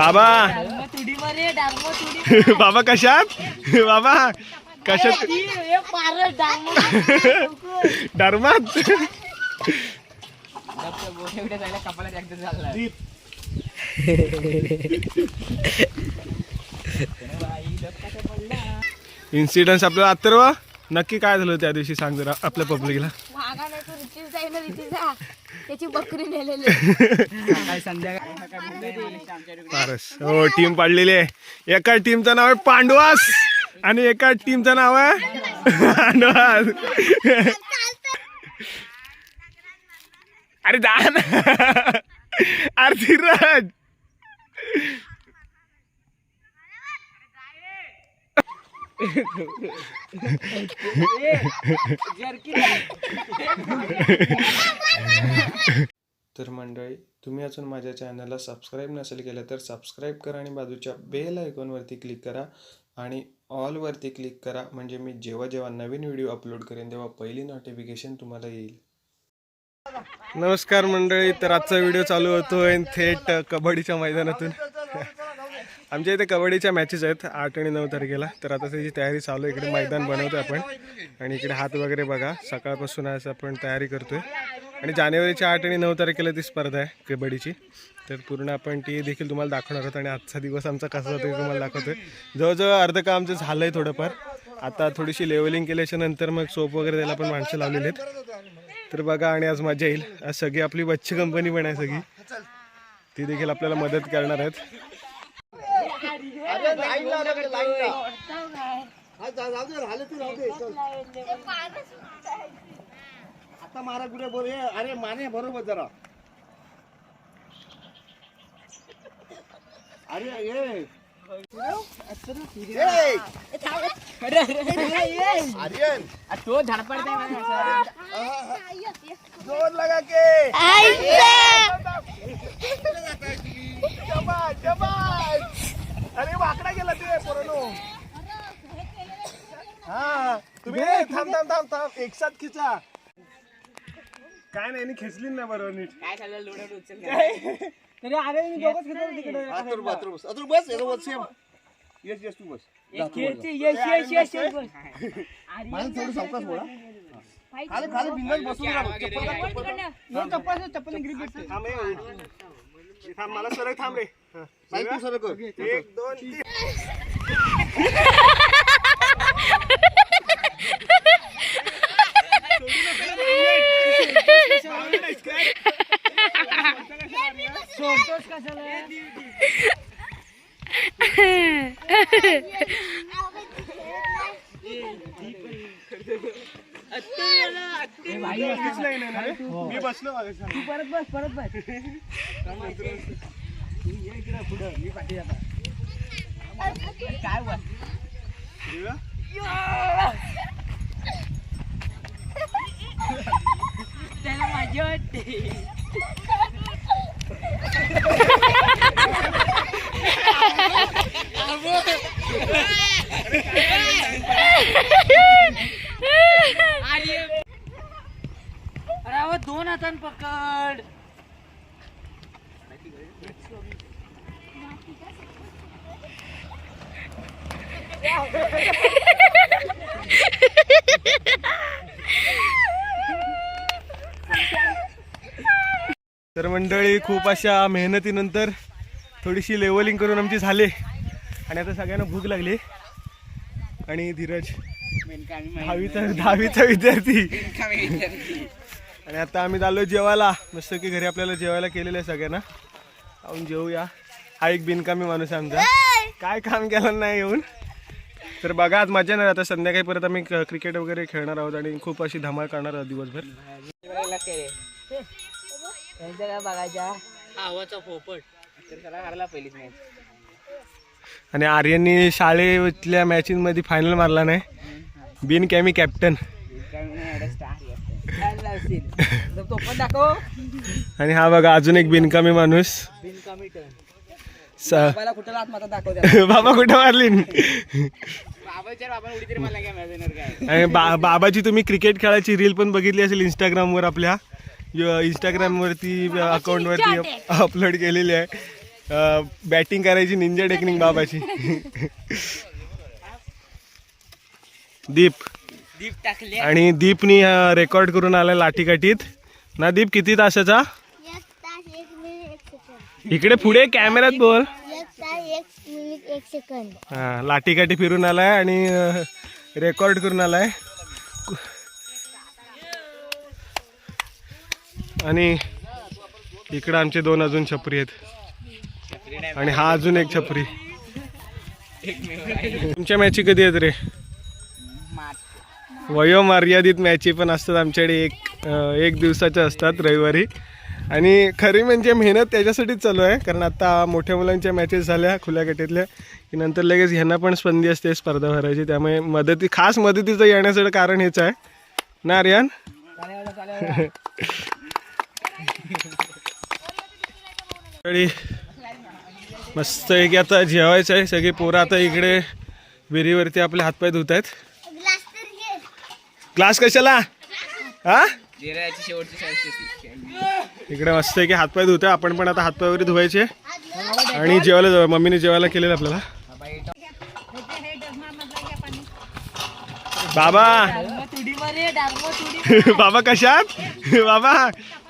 बाबा. बाबा कशात? बाबा कशात? डरमात? इन्सिडन्स आपल्याला अथर्व नक्की काय झालं त्या दिवशी सांग जरा आपल्या पब्लिकला त्याची बकरी नेलेली. फारच. हो टीम पाडलेली आहे. एका टीमचं नाव आहे पांडवास आणि एका टीमचं नाव आहे पांडवास अरे जा ना अरे धीरज. तर मंडळी तुम्ही अजून माझ्या चॅनलला सबस्क्राईब नसेल केलं तर सबस्क्राईब करा आणि बाजूच्या बेल आयकॉनवरती क्लिक करा आणि ऑलवरती क्लिक करा. म्हणजे मी जेव्हा जेव्हा नवीन व्हिडिओ अपलोड करेन तेव्हा पहिली नोटिफिकेशन तुम्हाला येईल. नमस्कार मंडळी तर आजचा व्हिडिओ चालू होतोय थेट कबड्डीच्या मैदानातून. आमच्या इथे कबड्डीच्या मॅचेस आहेत आठ आणि नऊ तारखेला. तर आता त्याची तयारी चालू आहे. इकडे मैदान बनवतो आपण. आणि इकडे हात वगैरे बघा. सकाळपासून आज आपण तयारी करतोय. आणि जानेवारीच्या आठ आणि नऊ तारखेला ती स्पर्धा आहे कबड्डीची. तर पूर्ण आपण ती देखील तुम्हाला दाखवणार आहोत. आणि आजचा दिवस आमचा कसा होता तुम्हाला तुम्हाला दाखवतोय. जवळजवळ अर्ध काम आमचं झालं आहे थोडंफार आता थोडीशी लेवलिंग केल्याच्यानंतर मग सोप वगैरे त्याला पण माणसं लावलेली आहेत. तर बघा आणि आज मजा येईल. आज सगळी आपली बच्ची कंपनी पण आहे सगळी. ती देखील आपल्याला मदत करणार आहेत. आता मारा कुठे बोल हे, अरे माने बरोबर जरा अरे ये आर्यन तो झाडपड जोर लगा के जबाज, जबाज. अरे वाकडा गेला ते पोरांनो हा तुम्ही ए, थांब थांब थांब थांब एक साथ खिचा काय नाही खेचली ना बरोबर नीट. काय चाललं लोडर उचल तरी अरे मी दोघच तिकडे. आतूर बस बस याचं सेम. येस येस तू बस. खेळते यश यश यश बोल. माझं थोडं सावकाश बोला. खाली खाली बिंदास बसून राहा. चप्पल चप्पल चप्पल चप्पल ग्रीप भेटते थांब हे. थांब मला सरळ थांब रे. तू सरळ कर. एक दोन तीन. सोडतोस बसलो मी परत बस परत काय बस त्याला मजा वाटते. अरे अहो, दोन हातान पकड. तर मंडळी खूप अशा मेहनतीनंतर थोडीशी लेवलिंग करून आमची झाले. आणि आता सगळ्यांना भूक लागली. आणि धीरज दहावीचा दहावीचा विद्यार्थी. आणि आता आम्ही चाललो जेवायला. मस्त की घरी आपल्याला जेवायला केलेलं आहे सगळ्यांना. जाऊन जेवूया हा एक बिनकामी माणूस आहे आमचा. काय काम केलं नाही येऊन. तर बघा आज मजा नाही आता संध्याकाळी परत आम्ही क- क्रिकेट वगैरे खेळणार आहोत आणि खूप अशी धमाल करणार आहोत दिवसभर. त्यांचं काय बघायच्या हवाचा पोपट तर त्याला हरला पहिलीच मॅच आणि आर्यननी शाळेतल्या मॅचिंगमध्ये फायनल मारला नाही. बिन कॅमी कॅप्टन तो पण दाखव. आणि हा बघा अजून एक बिनकामी माणूस. बिनकामी टर्न स- बाबाला कुठं लात माता दाखव बाबा कुठं मारली? बाबाच्या बाबा उडी तरी मला काय माहिती काय? आणि बा बाबाची तुम्ही क्रिकेट खेळायची रील पण बघितली असेल इंस्टाग्रामवर आपल्या. इंस्टाग्रामवरती अकाउंटवरती अपलोड केलेली आहे. बॅटिंग करायची निंजा टेक्निक बाबाची. दीप. दीप टाकले. आणि दीपनी रेकॉर्ड करून आलाय लाठीकाठीत. ना दीप किती तासाचा? एक तास एक मिनिट एक सेकंद इकडे पुढे कॅमेऱ्यात बोल. हा लाठीकाठी फिरून आलाय आणि रेकॉर्ड करून आलाय. आणि इकडं आमचे दोन अजून छपरी आहेत. आणि हा अजून एक छपरी. तुमच्या मॅची कधी आहेत रे? वयोमर्यादित मॅची पण असतात आमच्याकडे. एक एक दिवसाच्या असतात रविवारी. आणि खरी म्हणजे मेहनत त्याच्यासाठीच चालू आहे कारण आता मोठ्या मुलांच्या मॅचेस झाल्या खुल्या गटीतल्या. की नंतर लगेच ह्यांना पण स्पंदी असते स्पर्धा भरायची. त्यामुळे मदती खास मदतीचं येण्याचं कारण हेच आहे. ना आर्यन आणि मस्त आहे की आता जेवायचं आहे. सगळी पोरं आता इकडे विहिरीवरती आपले हातपाय धुत आहेत ग्लास क्लास कशाला? हा? इकडे मस्त आहे की हातपाय धुतोय. आपण पण आता हातपाय वगैरे धुवायचे. आणि जेवायला जाऊ. मम्मीने जेवायला केलेलं आपल्याला. बाबा. बाबा कशात? बाबा.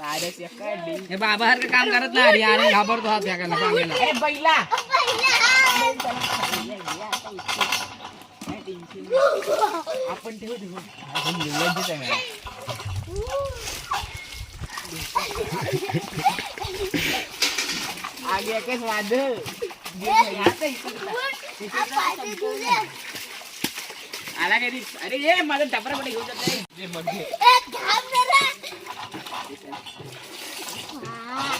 हे बाबा सारखं काम करत नाही अरे अरे घाबरतो हात फेकायला पांगेला अरे बैला! आपण ठेवू ठेवू आपण आहे मला. आगे एकच वाद आला कधी अरे ये माझा टपरा कुठे घेऊन जात नाही ये बघ घे. ओ, बैला. तुझं घेणार का? काय ते शाळेत तुझी येते मारायची दिवसा ये तुझा भाव तुझा भाव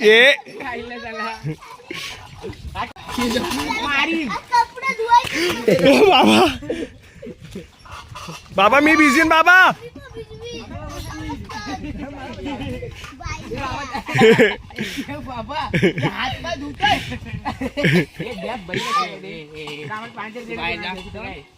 ए बाबा. बाबा मी बिझी बाबा? बाबा हात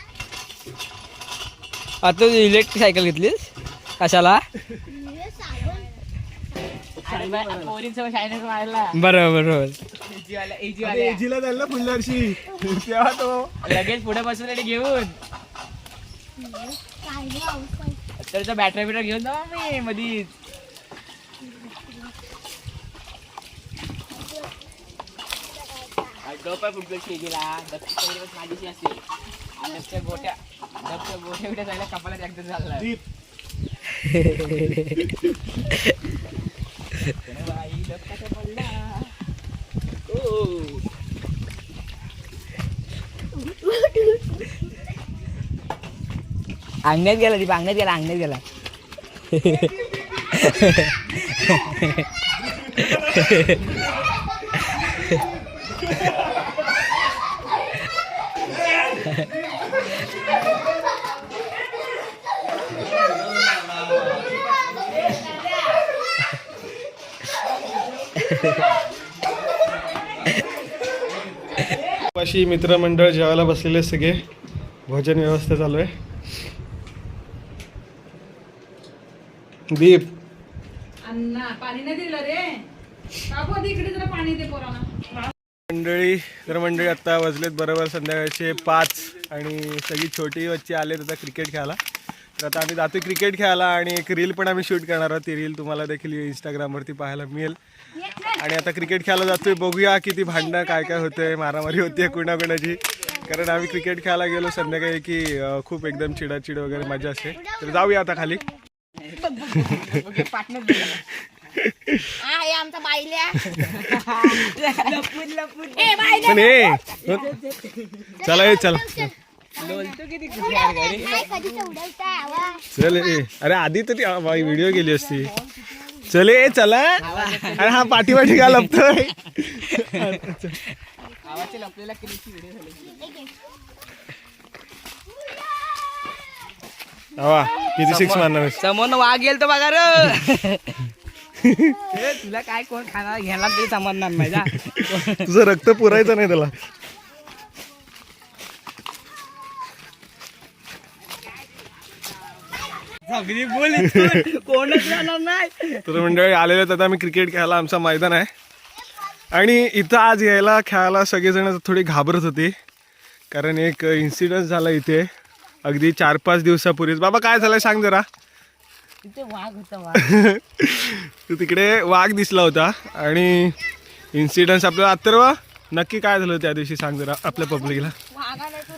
आता तू इलेक्ट्रिक सायकल घेतलीस? कशाला? बरोबर बरोबर. एजीला जायला पुढल्या वर्षी. तेव्हा तो लगेच पुढे बसून रेडी घेऊन. तर बॅटरी बिटर घेऊन जाऊ मी मधीच. फुटबॉल शेजीला दक्षिण माझीशी असते आणि गोट्या. एवढ्या जायला कपाला एकदा झाला. गेला दीप अंगण्यात गेला अंगणात गेला. अशी मित्रमंडळ जेवायला बसलेले सगळे. भोजन व्यवस्था चालू आहे. दीप. मंडळी तर मंडळी आता वाजलेत बरोबर संध्याकाळचे पाच आणि सगळी छोटी बच्ची आले आता क्रिकेट खेळायला. तर आता आम्ही जातो क्रिकेट खेळायला आणि एक रील पण आम्ही शूट करणार आहोत. ती रील तुम्हाला देखील इंस्टाग्रामवरती पाहायला मिळेल. आणि आता क्रिकेट खेळायला जातोय. बघूया किती भांडणं काय काय होतंय मारामारी होते कुणाकुणाची. कारण आम्ही क्रिकेट खेळायला गेलो संध्याकाळी की खूप एकदम चिडाचिड वगैरे मजा असते. तर जाऊया आता खाली. पार्टनर हा चला. चला काय कधी उडवताय आवाज. चल ए अरे आधी तरी व्हिडिओ गेली असती. चल ए चला. अरे हा पाठीवाठी का लपतोय. हवा किती सिक्स मारणार? समोर वाघ गेल तर बघा रे ए, तुला काय कोण खाणार? घ्यायला तरी समजणार नाही जा तुझं रक्त पुरायचं नाही त्याला. बोल कोणच राहणार नाही. तर मंडळी आलेले आता आम्ही क्रिकेट खेळायला. आमचा मैदान आहे. आणि इथं आज यायला खेळायला सगळेजण थोडी घाबरत होते. कारण एक इन्सिडन्स झाला इथे. अगदी चार पाच दिवसापूर्वीच. बाबा काय झालंय सांग जरा. तिथे वाघ होता वाघ. तर तिकडे वाघ दिसला होता. आणि इन्सिडन्स आपल्याला अथर्व नक्की काय झालं त्या दिवशी सांग जरा आपल्या पब्लिकला वाघाने तो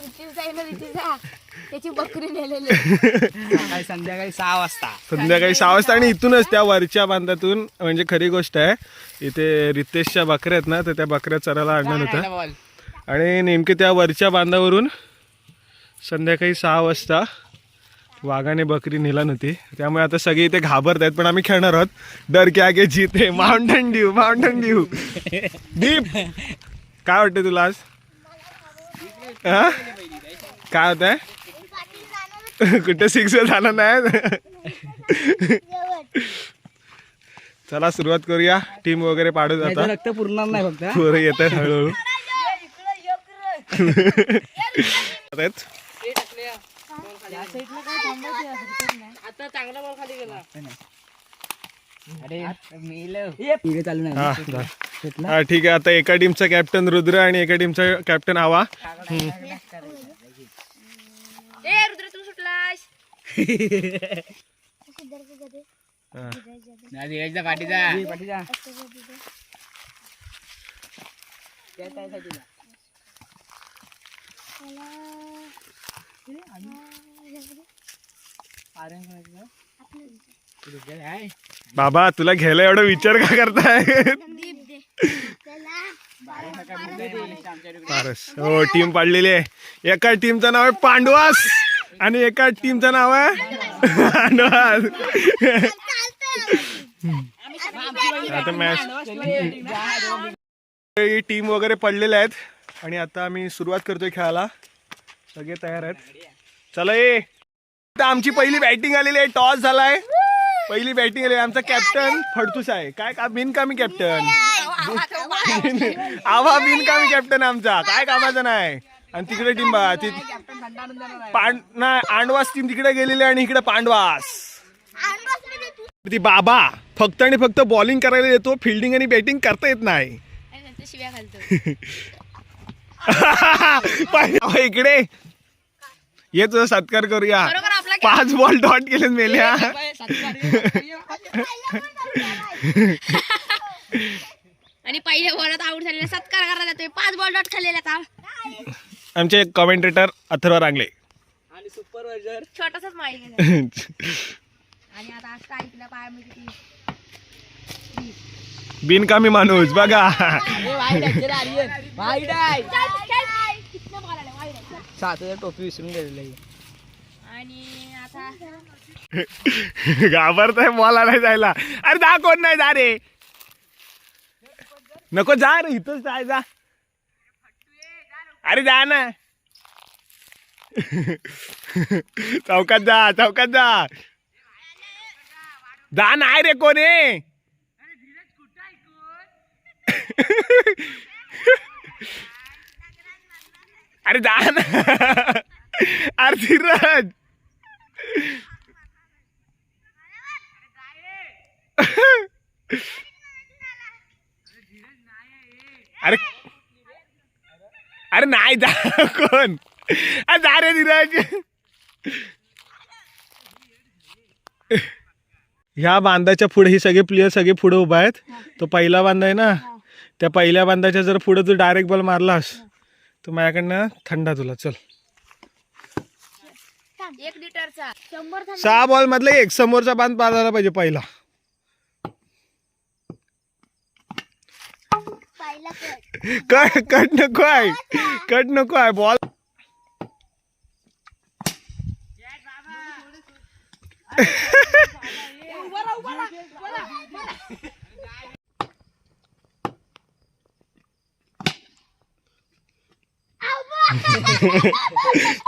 त्याची बकरी नेलेली. सकाळी संध्याकाळी सहा वाजता. संध्याकाळी सहा वाजता आणि इथूनच त्या वरच्या बांधातून म्हणजे खरी गोष्ट आहे इथे रितेशच्या बकऱ्या आहेत ना तर त्या बकऱ्या चरायला आणणार होत्या बॉल आणि नेमके त्या वरच्या बांधावरून संध्याकाळी सहा वाजता वाघाने बकरी नेला नव्हती. त्यामुळे आता सगळे इथे घाबरत आहेत पण आम्ही खेळणार आहोत. डर के आगे जीते Mountain Dew Mountain Dew Deep काय वाटतं तुला आज? हा? काय होत आहे कुठे सिक्स झाला नाही? चला सुरुवात करूया. टीम वगैरे पाडू आता. रक्त पुरणार नाही फक्त. पोरं येत आहेत हळूहळू हा. हा ठीक आहे. आता एका टीमचा कॅप्टन रुद्र आणि एका टीमचा कॅप्टन आवा. ए रुद्र तू सुटलास. हा. धीरजचा पाठीचा. पाठीचा. बाबा तुला घ्यायला एवढा विचार का करताय? हो टीम पाडलेली आहे. एका टीमचं नाव आहे पांडवास आणि एका टीमचं नाव आहे पांडवास आता मॅच टीम वगैरे पडलेल्या आहेत आणि आता आम्ही सुरुवात करतोय खेळायला. सगळे तयार आहेत. चला ये. आता आमची पहिली बॅटिंग आलेली आहे. टॉस झालाय. पहिली बॅटिंग आली आमचा कॅप्टन फडतूस आहे. काय का बिनकामी कॅप्टन आवा बिनकामी कॅप्टन आमचा. काय कामाचा नाही. आणि तिकडे टीम बघा ती पांड नाही आंडवास टीम तिकडे गेलेली आणि इकडे पांडवास. ती बाबा फक्त आणि फक्त बॉलिंग करायला येतो फिल्डिंग आणि बॅटिंग करता येत नाही. इकडे. ये तुझा सत्कार करूया. पाच बॉल डॉट केले मेल्या. आणि पहिल्या बॉलात आऊट झालेला. सत्कार करायला जातोय. पाच बॉल डॉट खाल्लेला आता. आमचे कमेंटेटर अथर्व रांगले. आणि सुपरवायझर छोटासाच गेला. आणि आता आज काय ऐकलं पाय मी किती बिनकामी माणूस बघा. आहे आहे. सात हजार टोपी विसरून गेलेलं आहे. आणि आता घाबरताय बॉल आलाय जायला. अरे जा कोण नाही जा रे. नको जा रे इथंच जाय जा. अरे जा ना. चौकात जा चौकात जा. जा नाही रे कोणी अरे जा ना. अरे धीरज अरे अरे नाही जा. कोण? जा रे धीरज. ह्या बांधाच्या पुढे ही सगळे प्लेयर सगळे पुढे उभा आहेत. तो पहिला बांधा आहे ना? त्या पहिल्या बांधाच्या जर पुढे तू डायरेक्ट बॉल मारलास तर माझ्याकडनं थंडा तुला. चल. एक लिटरचा. शंभर. सहा बॉल मधला एक. समोरचा बांध पाजायला पाहिजे पहिला. पाहिला कट. कट नको आहे. कट नको आहे बॉल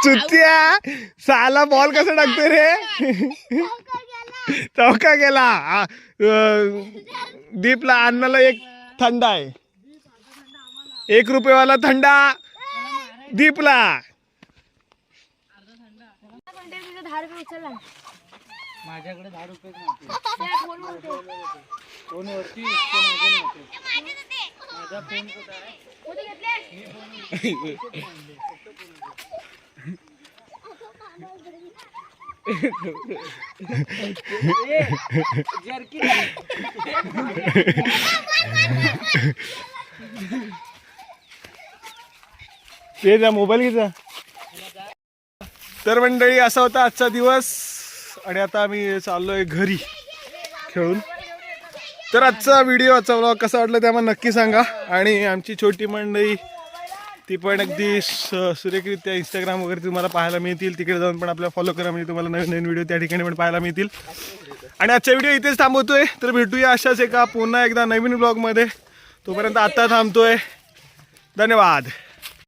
चुत्या साला बॉल कसा टाकतोय रे? चौका गेला. दीपला अन्नाला एक थंड आहे. एक रुपयेवाला थंडा दीपला. माझ्याकडे दहा रुपये. माझा फोन कुठं आहे होते घेतले जर्की ते जा मोबाईल घे जा. तर मंडळी असा होता आजचा दिवस. आणि आता आम्ही चाललोय घरी खेळून. तर आजचा व्हिडिओ आजचा ब्लॉग कसा वाटला ते आम्हाला नक्की सांगा. आणि आमची छोटी मंडळी ती पण अगदी स- सुरेखरित्या इंस्टाग्राम वगैरे तुम्हाला पाहायला मिळतील. तिकडे जाऊन पण आपल्याला फॉलो करा म्हणजे तुम्हाला नवीन नवीन व्हिडिओ त्या ठिकाणी पण पाहायला मिळतील. आणि आजचा व्हिडिओ इथेच थांबवतोय. तर भेटूया अशाच एका पुन्हा एकदा नवीन ब्लॉगमध्ये तोपर्यंत आत्ता थांबतोय. धन्यवाद.